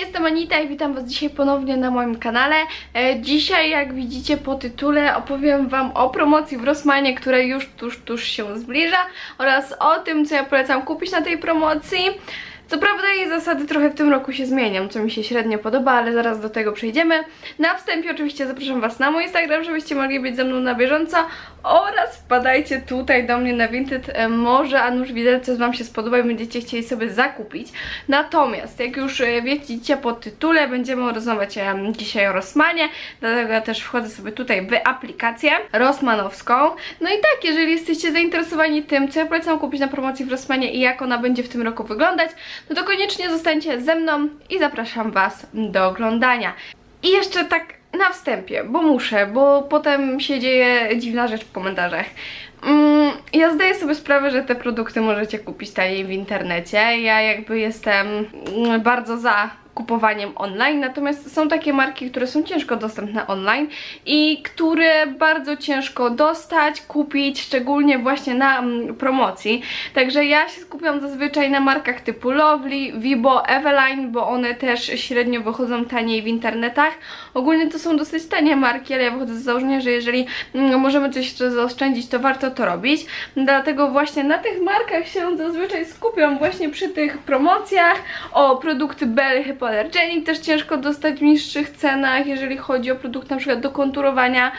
jestem Anita i witam Was dzisiaj ponownie na moim kanale. E, dzisiaj, jak widzicie po tytule, opowiem Wam o promocji w Rossmanie, która już tuż, tuż się zbliża oraz o tym, co ja polecam kupić na tej promocji. Co prawda jej zasady trochę w tym roku się zmienią, co mi się średnio podoba, ale zaraz do tego przejdziemy. Na wstępie oczywiście zapraszam Was na mój Instagram, żebyście mogli być ze mną na bieżąco oraz wpadajcie tutaj do mnie na Vinted, e, może a nuż widelce Wam się spodoba i będziecie chcieli sobie zakupić. Natomiast, jak już e, widzicie po tytule, będziemy rozmawiać e, dzisiaj o Rossmanie, dlatego ja też wchodzę sobie tutaj w aplikację Rossmanowską. No i tak, jeżeli jesteście zainteresowani tym, co ja polecam kupić na promocji w Rossmanie i jak ona będzie w tym roku wyglądać, no to koniecznie zostańcie ze mną i zapraszam Was do oglądania. I jeszcze tak na wstępie, bo muszę, bo potem się dzieje dziwna rzecz w komentarzach. Mm, ja zdaję sobie sprawę, że te produkty możecie kupić taniej w internecie. Ja jakby jestem mm, bardzo za kupowaniem online, natomiast są takie marki, które są ciężko dostępne online i które bardzo ciężko dostać, kupić, szczególnie właśnie na mm, promocji. Także ja się skupiam zazwyczaj na markach typu Lovely, Vibo, Eveline, bo one też średnio wychodzą taniej w internetach. Ogólnie to są dosyć tanie marki, ale ja wychodzę z założenia, że jeżeli mm, możemy coś zaoszczędzić, to warto to robić. Dlatego właśnie na tych markach się zazwyczaj skupiam, właśnie przy tych promocjach. O, produkty Bell Hypoallergenic też ciężko dostać w niższych cenach, jeżeli chodzi o produkt na przykład do konturowania.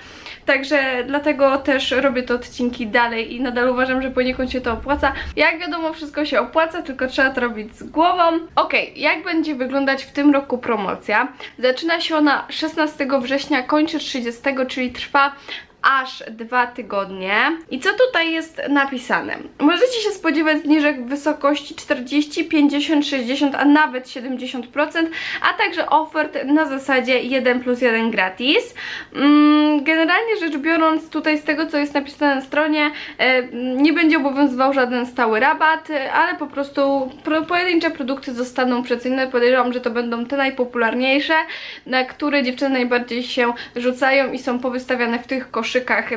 Także dlatego też robię te odcinki dalej i nadal uważam, że poniekąd się to opłaca. Jak wiadomo, wszystko się opłaca, tylko trzeba to robić z głową. Ok, jak będzie wyglądać w tym roku promocja? Zaczyna się ona 16 września, kończy 30, czyli trwa aż dwa tygodnie. I co tutaj jest napisane? Możecie się spodziewać zniżek w wysokości 40, 50, 60, a nawet 70%, a także ofert na zasadzie 1 plus 1 gratis. Mm, Generalnie rzecz biorąc, tutaj z tego co jest napisane na stronie, e, nie będzie obowiązywał żaden stały rabat, e, ale po prostu pro, pojedyncze produkty zostaną przecenione. Podejrzewam, że to będą te najpopularniejsze, na które dziewczyny najbardziej się rzucają i są powystawiane w tych koszykach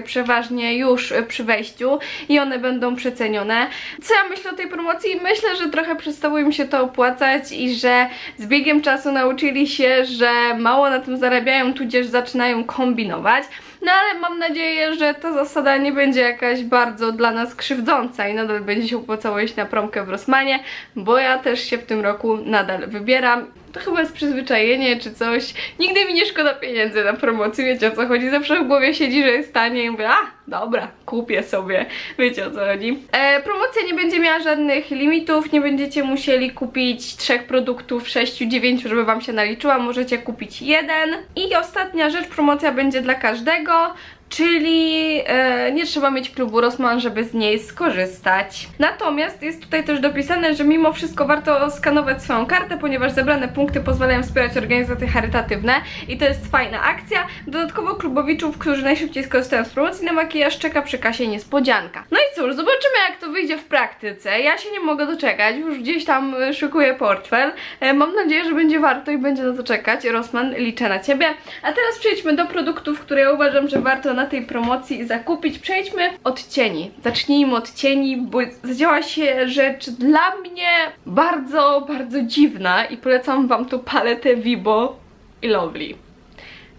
przeważnie już przy wejściu i one będą przecenione. Co ja myślę o tej promocji? Myślę, że trochę przestało im się to opłacać i że z biegiem czasu nauczyli się, że mało na tym zarabiają, tudzież zaczynają kombinować. No ale mam nadzieję, że ta zasada nie będzie jakaś bardzo dla nas krzywdząca i nadal będzie się opłacało iść na promkę w Rossmanie, bo ja też się w tym roku nadal wybieram. To chyba jest przyzwyczajenie czy coś. Nigdy mi nie szkoda pieniędzy na promocji, wiecie o co chodzi. Zawsze w głowie siedzi, że jest tanie i mówię, a dobra, kupię sobie. Wiecie o co chodzi. E, promocja nie będzie miała żadnych limitów, nie będziecie musieli kupić trzech produktów, sześciu, dziewięciu, żeby wam się naliczyła. Możecie kupić jeden. I ostatnia rzecz, promocja będzie dla każdego czyli e, nie trzeba mieć klubu Rossmann, żeby z niej skorzystać. Natomiast jest tutaj też dopisane, że mimo wszystko warto skanować swoją kartę, ponieważ zebrane punkty pozwalają wspierać organizacje charytatywne i to jest fajna akcja. Dodatkowo klubowiczów, którzy najszybciej skorzystają z promocji na makijaż, czeka przy kasie niespodzianka. No i cóż, zobaczymy jak to wyjdzie w praktyce. Ja się nie mogę doczekać, już gdzieś tam e, szykuję portfel. E, mam nadzieję, że będzie warto i będzie na to czekać. Rossmann, liczę na Ciebie. A teraz przejdźmy do produktów, które ja uważam, że warto na tej promocji zakupić. Przejdźmy od cieni. Zacznijmy od cieni, bo zadziała się rzecz dla mnie bardzo, bardzo dziwna i polecam Wam tu paletę Vibo i Lovely.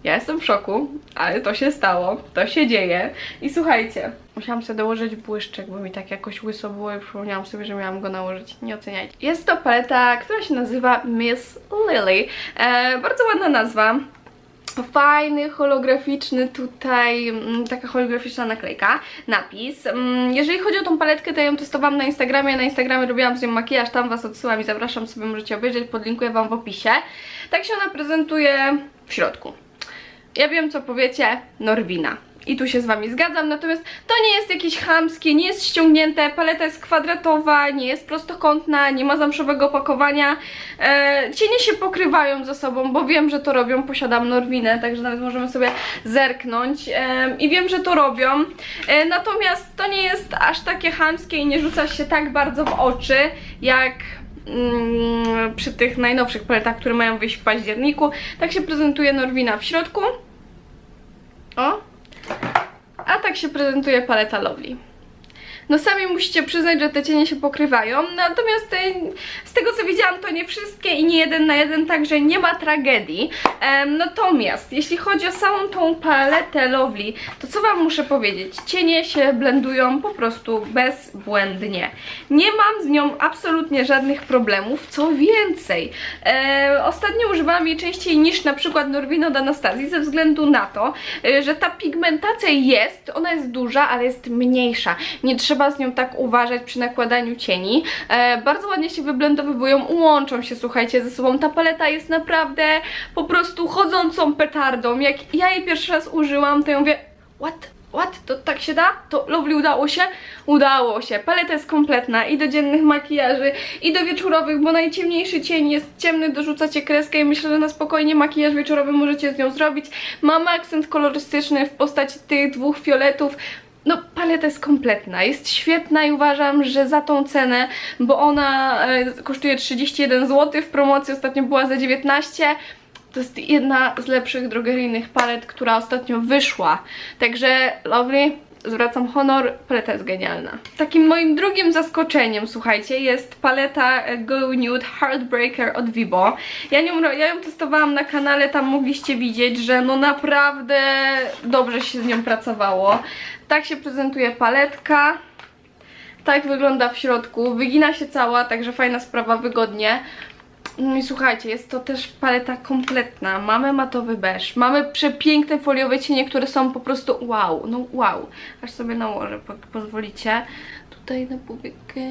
Ja jestem w szoku, ale to się stało, to się dzieje. I słuchajcie, musiałam sobie dołożyć błyszczek, bo mi tak jakoś łyso było i przypomniałam sobie, że miałam go nałożyć. Nie oceniajcie. Jest to paleta, która się nazywa Miss Lily. E, bardzo ładna nazwa fajny, holograficzny tutaj, mm, taka holograficzna naklejka, napis. Mm, Jeżeli chodzi o tą paletkę, to ją testowałam na Instagramie, na Instagramie robiłam z nią makijaż, tam Was odsyłam i zapraszam sobie, możecie obejrzeć, podlinkuję Wam w opisie. Tak się ona prezentuje w środku. Ja wiem, co powiecie, Norwina. I tu się z Wami zgadzam, natomiast to nie jest jakieś chamskie, nie jest ściągnięte, paleta jest kwadratowa, nie jest prostokątna, nie ma zamszowego opakowania. E, cienie się pokrywają ze sobą, bo wiem, że to robią, posiadam Norwinę, także nawet możemy sobie zerknąć e, i wiem, że to robią. E, natomiast to nie jest aż takie chamskie i nie rzuca się tak bardzo w oczy, jak mm, przy tych najnowszych paletach, które mają wyjść w październiku. Tak się prezentuje Norwina w środku. O, a tak się prezentuje paleta Lovely. No sami musicie przyznać, że te cienie się pokrywają, natomiast e, z tego co widziałam to nie wszystkie i nie jeden na jeden, także nie ma tragedii. Natomiast jeśli chodzi o samą tą paletę Lovely, to co wam muszę powiedzieć? Cienie się blendują po prostu bezbłędnie. Nie mam z nią absolutnie żadnych problemów, co więcej, e, ostatnio używałam jej częściej niż na przykład Norwino od Anastazji ze względu na to, e, że ta pigmentacja jest, ona jest duża, ale jest mniejsza. Nie trzeba z nią tak uważać przy nakładaniu cieni. E, bardzo ładnie się wyblendowywują, łączą się, słuchajcie, ze sobą. Ta paleta jest naprawdę po prostu chodzącą petardą. Jak ja jej pierwszy raz użyłam, to ja mówię, what? What? To tak się da? To Lovely udało się? Udało się. Paleta jest kompletna i do dziennych makijaży, i do wieczorowych, bo najciemniejszy cień jest ciemny, dorzucacie kreskę i myślę, że na spokojnie makijaż wieczorowy możecie z nią zrobić. Mamy akcent kolorystyczny w postaci tych dwóch fioletów. No, paleta jest kompletna, jest świetna i uważam, że za tą cenę, bo ona e, kosztuje 31 zł, w promocji ostatnio była za 19 to jest jedna z lepszych drogeryjnych palet, która ostatnio wyszła. Także Lovely, zwracam honor, paleta jest genialna. Takim moim drugim zaskoczeniem, słuchajcie, jest paleta Go Nude Heartbreaker od Vibo. Ja, nią, ja ją testowałam na kanale, tam mogliście widzieć, że no naprawdę dobrze się z nią pracowało. Tak się prezentuje paletka. Tak wygląda w środku. Wygina się cała, także fajna sprawa, wygodnie. No i słuchajcie, jest to też paleta kompletna. Mamy matowy beż, mamy przepiękne foliowe cienie, które są po prostu wow, no wow. Aż sobie nałożę, po pozwolicie. Tutaj na powiekę.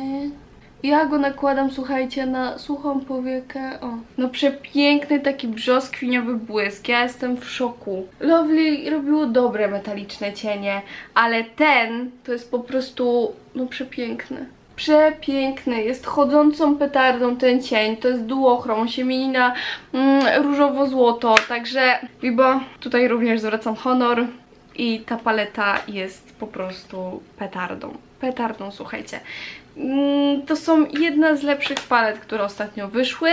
Ja go nakładam, słuchajcie, na suchą powiekę. O, no przepiękny taki brzoskwiniowy błysk. Ja jestem w szoku. Lovely robiło dobre metaliczne cienie, ale ten to jest po prostu, no przepiękny. Przepiękny, jest chodzącą petardą ten cień, to jest duochrom, on się mieni na mm, różowo-złoto, także Bibo, tutaj również zwracam honor i ta paleta jest po prostu petardą, petardą, słuchajcie. Mm, To są jedna z lepszych palet, które ostatnio wyszły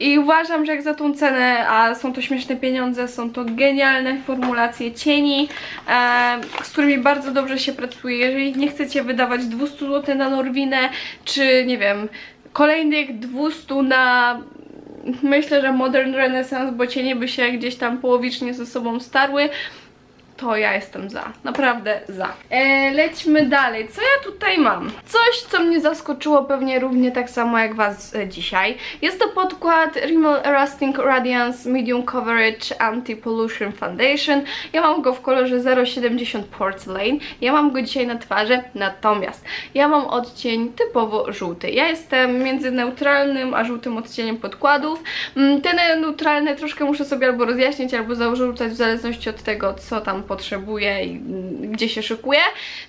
i uważam, że jak za tą cenę, a są to śmieszne pieniądze, są to genialne formulacje cieni, e, z którymi bardzo dobrze się pracuje. Jeżeli nie chcecie wydawać 200 zł na Norwinę, czy nie wiem, kolejnych 200 na myślę, że Modern Renaissance, bo cienie by się gdzieś tam połowicznie ze sobą starły, to ja jestem za. Naprawdę za. E, lećmy dalej. Co ja tutaj mam? Coś, co mnie zaskoczyło pewnie równie tak samo jak Was e, dzisiaj. Jest to podkład Rimmel Elastic Radiance Medium Coverage Anti-Pollution Foundation. Ja mam go w kolorze 070 Porcelain. Ja mam go dzisiaj na twarzy, natomiast ja mam odcień typowo żółty. Ja jestem między neutralnym a żółtym odcieniem podkładów. Mm, Te neutralne troszkę muszę sobie albo rozjaśnić, albo zarzucać w zależności od tego, co tam potrzebuję i gdzie się szykuje.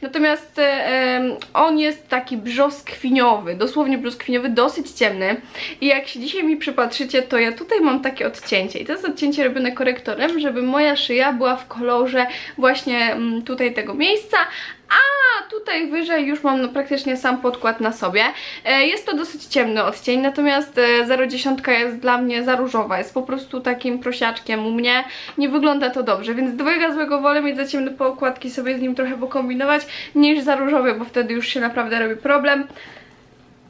Natomiast e, on jest taki brzoskwiniowy, dosłownie brzoskwiniowy, dosyć ciemny. I jak się dzisiaj mi przypatrzycie, to ja tutaj mam takie odcięcie. I to jest odcięcie robione korektorem, żeby moja szyja była w kolorze właśnie mm, tutaj tego miejsca, a tutaj wyżej już mam no, praktycznie sam podkład na sobie. E, Jest to dosyć ciemny odcień, natomiast e, 0,10 jest dla mnie za różowa. Jest po prostu takim prosiaczkiem u mnie. Nie wygląda to dobrze, więc dwojga złego wolę mieć za ciemne pokładki, sobie z nim trochę pokombinować, niż za różowy, bo wtedy już się naprawdę robi problem.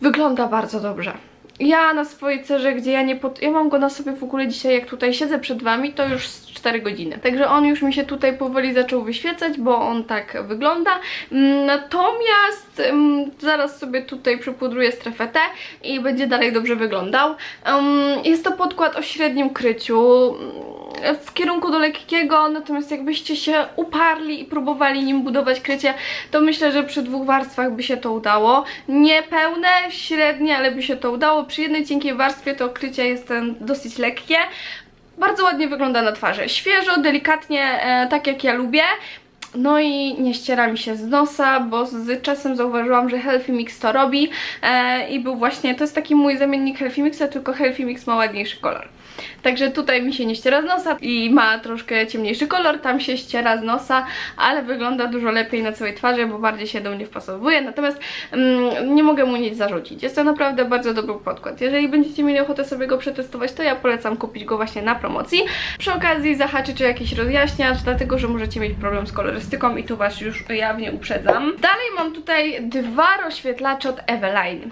Wygląda bardzo dobrze. Ja na swojej cerze, gdzie ja nie pod... Ja mam go na sobie w ogóle dzisiaj, jak tutaj siedzę przed wami, to już 4 godziny. Także on już mi się tutaj powoli zaczął wyświecać, bo on tak wygląda. Mm, Natomiast mm, zaraz sobie tutaj przypudruję strefę T i będzie dalej dobrze wyglądał. Ym, Jest to podkład o średnim kryciu mm, w kierunku do lekkiego, natomiast jakbyście się uparli i próbowali nim budować krycie, to myślę, że przy dwóch warstwach by się to udało. Nie pełne, średnie, ale by się to udało. Przy jednej cienkiej warstwie to krycie jest dosyć lekkie. Bardzo ładnie wygląda na twarzy. Świeżo, delikatnie, e, tak jak ja lubię. No i nie ściera mi się z nosa, bo z czasem zauważyłam, że Healthy Mix to robi e, i był właśnie, to jest taki mój zamiennik Healthy Mixa, tylko Healthy Mix ma ładniejszy kolor. Także tutaj mi się nie ściera z nosa i ma troszkę ciemniejszy kolor, tam się ściera z nosa, ale wygląda dużo lepiej na całej twarzy, bo bardziej się do mnie wpasowuje, natomiast mm, nie mogę mu nic zarzucić. Jest to naprawdę bardzo dobry podkład. Jeżeli będziecie mieli ochotę sobie go przetestować, to ja polecam kupić go właśnie na promocji. Przy okazji zahaczyć o jakiś rozjaśniacz, dlatego że możecie mieć problem z kolorystyką i tu Was już jawnie uprzedzam. Dalej mam tutaj dwa rozświetlacze od Eveline.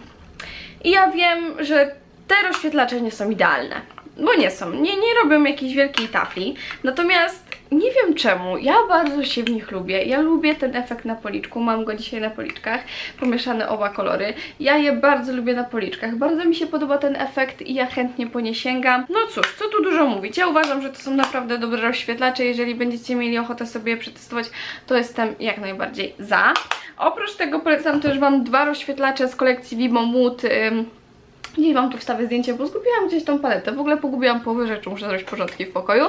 I ja wiem, że te rozświetlacze nie są idealne. Bo nie są. Nie, nie robią jakiejś wielkiej tafli. Natomiast nie wiem czemu. Ja bardzo się w nich lubię. Ja lubię ten efekt na policzku. Mam go dzisiaj na policzkach. Pomieszane oba kolory. Ja je bardzo lubię na policzkach. Bardzo mi się podoba ten efekt i ja chętnie po nie sięgam. No cóż, co tu dużo mówić. Ja uważam, że to są naprawdę dobre rozświetlacze. Jeżeli będziecie mieli ochotę sobie je przetestować, to jestem jak najbardziej za. Oprócz tego polecam też Wam dwa rozświetlacze z kolekcji Vibo Mood. Gdzieś wam tu wstawię zdjęcie, bo zgubiłam gdzieś tą paletę. W ogóle pogubiłam połowę rzeczy, muszę zrobić porządki w pokoju.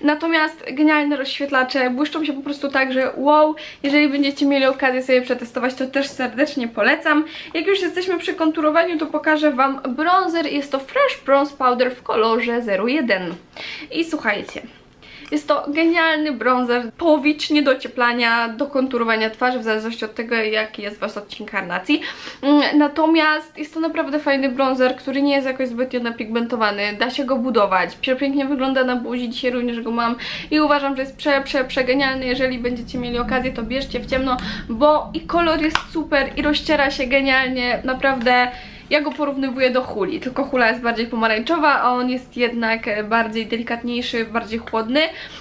Natomiast genialne rozświetlacze błyszczą się po prostu tak, że wow, jeżeli będziecie mieli okazję sobie przetestować, to też serdecznie polecam. Jak już jesteśmy przy konturowaniu, to pokażę wam bronzer. Jest to Fresh Bronze Powder w kolorze 01. I słuchajcie, jest to genialny bronzer, powicz, nie do ocieplania, do konturowania twarzy, w zależności od tego, jaki jest wasz odcinek karnacji. Mm, Natomiast jest to naprawdę fajny bronzer, który nie jest jakoś zbytnio napigmentowany, da się go budować, przepięknie wygląda na buzi, dzisiaj również go mam i uważam, że jest prze, prze, przegenialny. Jeżeli będziecie mieli okazję, to bierzcie w ciemno, bo i kolor jest super i rozciera się genialnie, naprawdę... Ja go porównuję do huli, tylko hula jest bardziej pomarańczowa, a on jest jednak bardziej delikatniejszy, bardziej chłodny.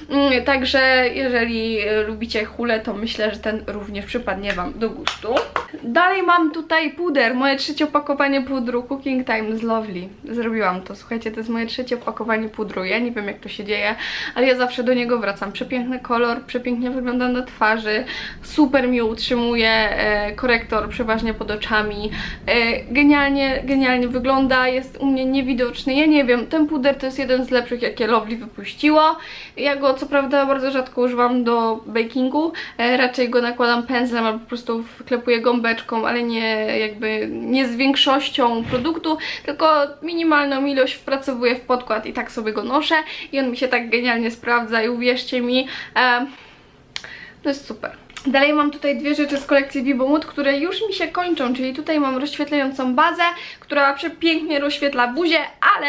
Mm, Także jeżeli e, lubicie hulę, to myślę, że ten również przypadnie Wam do gustu. Dalej mam tutaj puder, moje trzecie opakowanie pudru Cooking Time z Lovely. Zrobiłam to, słuchajcie, to jest moje trzecie opakowanie pudru. Ja nie wiem jak to się dzieje, ale ja zawsze do niego wracam. Przepiękny kolor, przepięknie wygląda na twarzy, super mi utrzymuje, e, korektor przeważnie pod oczami, e, genialnie, genialnie wygląda, jest u mnie niewidoczny. Ja nie wiem, ten puder to jest jeden z lepszych, jakie Lovely wypuściło. Ja go co prawda bardzo rzadko używam do bakingu, e, raczej go nakładam pędzlem albo po prostu wklepuję gąbeczką, ale nie jakby nie z większością produktu, tylko minimalną ilość wpracowuję w podkład i tak sobie go noszę i on mi się tak genialnie sprawdza i uwierzcie mi, e, to jest super. Dalej mam tutaj dwie rzeczy z kolekcji Vibomut, które już mi się kończą, czyli tutaj mam rozświetlającą bazę, która przepięknie rozświetla buzię, ale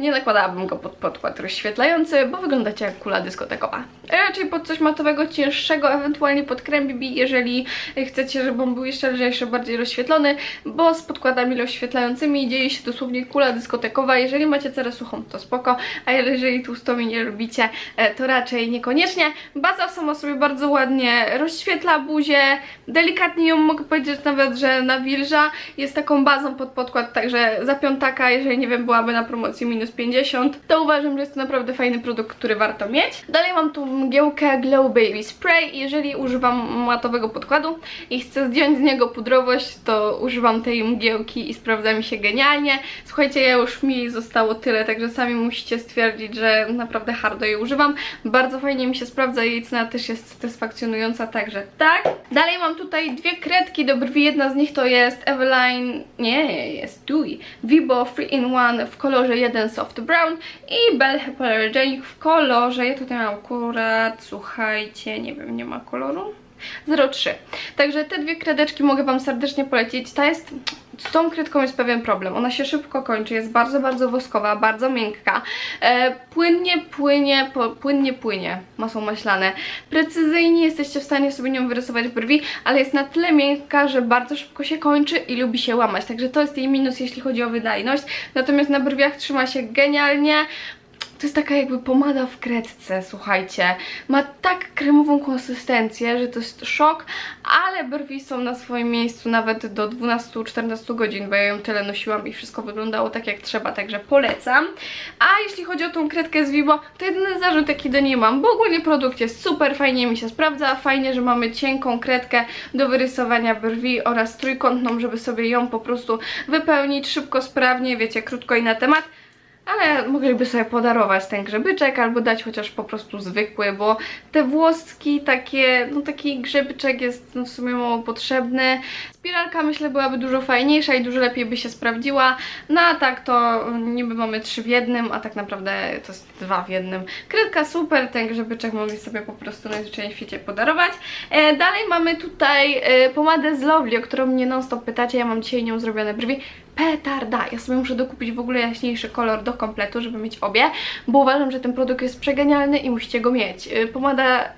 nie nakładałabym go pod podkład rozświetlający, bo wyglądacie jak kula dyskotekowa. Raczej pod coś matowego, cięższego, ewentualnie pod krem BB, jeżeli chcecie, żeby on był jeszcze lżejszy, bardziej rozświetlony, bo z podkładami rozświetlającymi dzieje się dosłownie kula dyskotekowa. Jeżeli macie cerę suchą, to spoko, a jeżeli tłustomi nie lubicie, e, to raczej niekoniecznie. Baza sama sobie bardzo ładnie rozświetla buzię, delikatnie ją mogę powiedzieć nawet, że nawilża. Jest taką bazą pod podkład, także za piątaka, jeżeli nie wiem, byłaby na promocji minus 50, to uważam, że jest to naprawdę fajny produkt, który warto mieć. Dalej mam tu mgiełkę Glow Baby Spray. Jeżeli używam matowego podkładu i chcę zdjąć z niego pudrowość, to używam tej mgiełki i sprawdza mi się genialnie. Słuchajcie, ja już mi zostało tyle, także sami musicie stwierdzić, że naprawdę hardo jej używam. Bardzo fajnie mi się sprawdza, jej cena też jest satysfakcjonująca, także tak. Dalej mam tutaj dwie kredki do brwi, jedna z nich to jest Eveline, nie, jest Dewy, Vibo 3-in-1 w kolorze 1 Soft Brown i Bell Hypoallergenic w kolorze, ja tutaj mam akurat, słuchajcie, nie wiem, nie ma koloru? 03. Także te dwie kredeczki mogę Wam serdecznie polecić. Ta jest, z tą kredką jest pewien problem. Ona się szybko kończy, jest bardzo, bardzo woskowa, bardzo miękka. E, płynnie, płynie, po, płynnie płynie masą maślane. Precyzyjnie jesteście w stanie sobie nią wyrysować brwi, ale jest na tyle miękka, że bardzo szybko się kończy i lubi się łamać. Także to jest jej minus, jeśli chodzi o wydajność. Natomiast na brwiach trzyma się genialnie. To jest taka jakby pomada w kredce, słuchajcie. Ma tak kremową konsystencję, że to jest szok, ale brwi są na swoim miejscu nawet do 12-14 godzin, bo ja ją tyle nosiłam i wszystko wyglądało tak jak trzeba, także polecam. A jeśli chodzi o tą kredkę z to jedyny zarzut jaki do niej mam, bo ogólnie produkt jest super, fajnie mi się sprawdza, fajnie, że mamy cienką kredkę do wyrysowania brwi oraz trójkątną, żeby sobie ją po prostu wypełnić szybko, sprawnie, wiecie, krótko i na temat. Ale mogliby sobie podarować ten grzebyczek albo dać chociaż po prostu zwykły, bo te włoski takie, no taki grzebyczek jest no w sumie mało potrzebny. Spiralka myślę byłaby dużo fajniejsza i dużo lepiej by się sprawdziła. No a tak to niby mamy trzy w jednym, a tak naprawdę to jest dwa w jednym. Kredka super, ten grzebyczek mogli sobie po prostu najzwyczajniej w świecie podarować. E, dalej mamy tutaj e, pomadę z Lovely, o którą mnie non stop pytacie, ja mam dzisiaj nią zrobione brwi petarda. Ja sobie muszę dokupić w ogóle jaśniejszy kolor do kompletu, żeby mieć obie, bo uważam, że ten produkt jest przegenialny i musicie go mieć. Yy, Pomada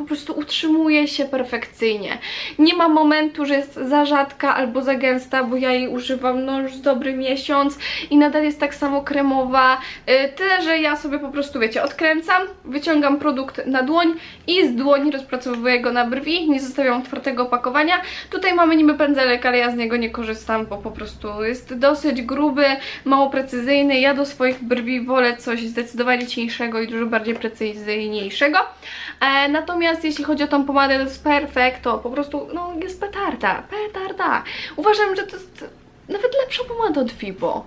po prostu utrzymuje się perfekcyjnie. Nie ma momentu, że jest za rzadka albo za gęsta, bo ja jej używam no już dobry miesiąc i nadal jest tak samo kremowa. Yy, tyle, że ja sobie po prostu, wiecie, odkręcam, wyciągam produkt na dłoń i z dłoni rozpracowuję go na brwi, nie zostawiam otwartego opakowania. Tutaj mamy niby pędzelek, ale ja z niego nie korzystam, bo po prostu jest dosyć gruby, mało precyzyjny. Ja do swoich brwi wolę coś zdecydowanie cieńszego i dużo bardziej precyzyjniejszego. E, natomiast jeśli chodzi o tą pomadę, to jest perfekt, to po prostu no, jest petarda, petarda. Uważam, że to jest nawet lepsza pomada od Fibo.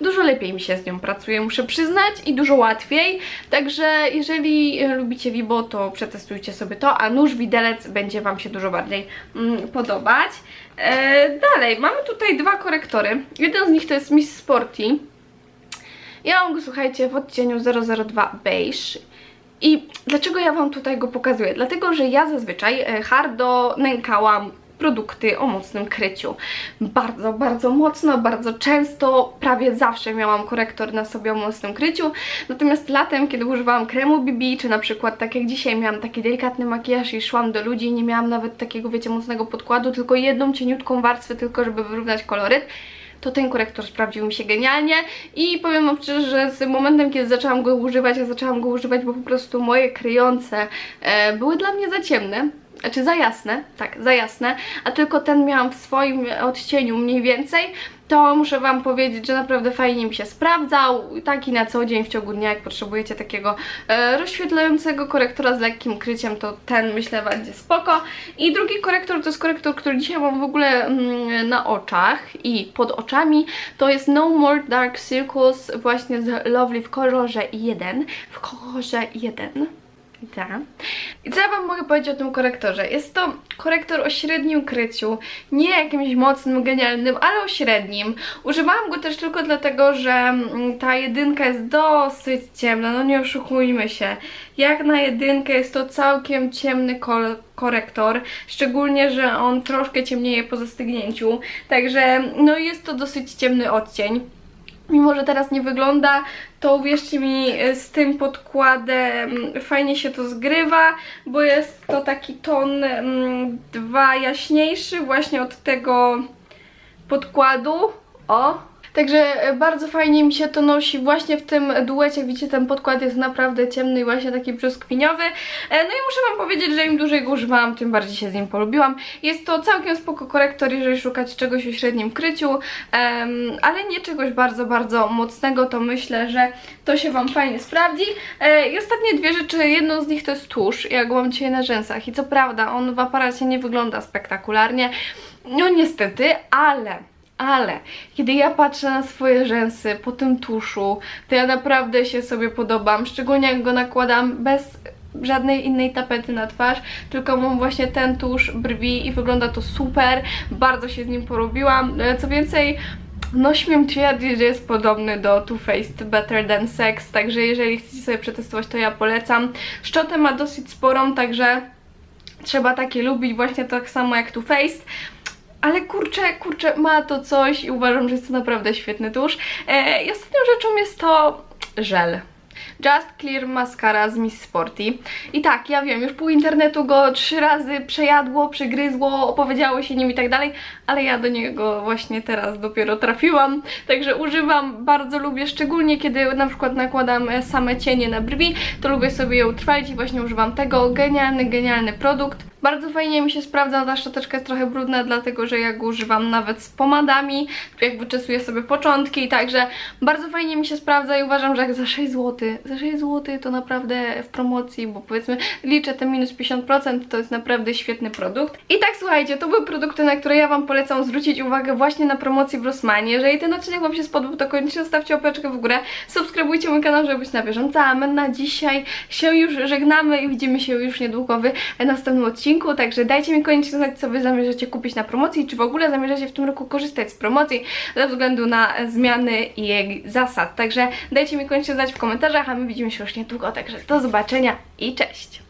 Dużo lepiej mi się z nią pracuje, muszę przyznać, i dużo łatwiej. Także jeżeli e, lubicie Vibo, to przetestujcie sobie to, a nóż widelec będzie Wam się dużo bardziej mm, podobać. E, dalej, mamy tutaj dwa korektory. Jeden z nich to jest Miss Sporty. Ja mam go, słuchajcie, w odcieniu 002 Beige. I dlaczego ja Wam tutaj go pokazuję? Dlatego, że ja zazwyczaj e, hardo nękałam produkty o mocnym kryciu. Bardzo, bardzo mocno, bardzo często, prawie zawsze miałam korektor na sobie o mocnym kryciu. Natomiast latem, kiedy używałam kremu BB, czy na przykład tak jak dzisiaj miałam taki delikatny makijaż i szłam do ludzi nie miałam nawet takiego, wiecie, mocnego podkładu, tylko jedną cieniutką warstwę, tylko żeby wyrównać koloryt, to ten korektor sprawdził mi się genialnie i powiem wam szczerze, że z momentem, kiedy zaczęłam go używać, ja zaczęłam go używać, bo po prostu moje kryjące e, były dla mnie za ciemne, znaczy za jasne, tak, za jasne, a tylko ten miałam w swoim odcieniu mniej więcej, to muszę Wam powiedzieć, że naprawdę fajnie mi się sprawdzał, taki na co dzień w ciągu dnia, jak potrzebujecie takiego e, rozświetlającego korektora z lekkim kryciem, to ten myślę będzie spoko. I drugi korektor to jest korektor, który dzisiaj mam w ogóle mm, na oczach i pod oczami, to jest No More Dark Circles właśnie z Lovely w kolorze 1, w kolorze 1. Tak. I co ja Wam mogę powiedzieć o tym korektorze? Jest to korektor o średnim kryciu, nie jakimś mocnym, genialnym, ale o średnim. Używałam go też tylko dlatego, że mm, ta jedynka jest dosyć ciemna, no nie oszukujmy się. Jak na jedynkę jest to całkiem ciemny korektor, szczególnie, że on troszkę ciemnieje po zastygnięciu, także no jest to dosyć ciemny odcień. Mimo, że teraz nie wygląda, to uwierzcie mi, z tym podkładem fajnie się to zgrywa, bo jest to taki ton mm, dwa jaśniejszy właśnie od tego podkładu. O, Także e, bardzo fajnie mi się to nosi właśnie w tym duecie, widzicie ten podkład jest naprawdę ciemny i właśnie taki brzoskwiniowy. E, no i muszę Wam powiedzieć, że im dłużej go używałam, tym bardziej się z nim polubiłam. Jest to całkiem spoko korektor, jeżeli szukacie czegoś o średnim kryciu, ale nie czegoś bardzo, bardzo mocnego, to myślę, że to się Wam fajnie sprawdzi. E, I ostatnie dwie rzeczy, jedną z nich to jest tusz, ja go mam dzisiaj na rzęsach i co prawda on w aparacie nie wygląda spektakularnie, no niestety, ale ale kiedy ja patrzę na swoje rzęsy po tym tuszu, to ja naprawdę się sobie podobam, szczególnie jak go nakładam bez żadnej innej tapety na twarz, tylko mam właśnie ten tusz brwi i wygląda to super, bardzo się z nim porobiłam, e, co więcej no śmiem twierdzić, że jest podobny do Too Faced Better Than Sex, także jeżeli chcecie sobie przetestować, to ja polecam. Szczotę ma dosyć sporą, także trzeba takie lubić, właśnie tak samo jak Too Faced. Ale kurczę, kurczę, ma to coś i uważam, że jest to naprawdę świetny tusz. E, I ostatnią rzeczą jest to żel. Just Clear Mascara z Miss Sporty. I tak, ja wiem, już pół internetu go trzy razy przejadło, przygryzło, opowiedziało się nim i tak dalej, ale ja do niego właśnie teraz dopiero trafiłam, także używam, bardzo lubię, szczególnie kiedy na przykład nakładam same cienie na brwi, to lubię sobie je utrwalić i właśnie używam tego. Genialny, genialny produkt. Bardzo fajnie mi się sprawdza, ta szczoteczka jest trochę brudna, dlatego że ja go używam nawet z pomadami, jak wyczesuję sobie początki, także bardzo fajnie mi się sprawdza i uważam, że jak za 6 zł, za 6 zł to naprawdę w promocji, bo powiedzmy liczę te minus 50%, to jest naprawdę świetny produkt. I tak słuchajcie, to były produkty, na które ja Wam polecam zwrócić uwagę właśnie na promocji w Rossmanie. Jeżeli ten odcinek Wam się spodobał, to koniecznie zostawcie opeczkę w górę, subskrybujcie mój kanał, żeby być na bieżąco, a my na dzisiaj się już żegnamy i widzimy się już niedługo w następnym odcinku odcinku, także dajcie mi koniecznie znać, co Wy zamierzacie kupić na promocji, czy w ogóle zamierzacie w tym roku korzystać z promocji ze względu na zmiany jej zasad. Także dajcie mi koniecznie znać w komentarzach, a my widzimy się już niedługo, także do zobaczenia i cześć!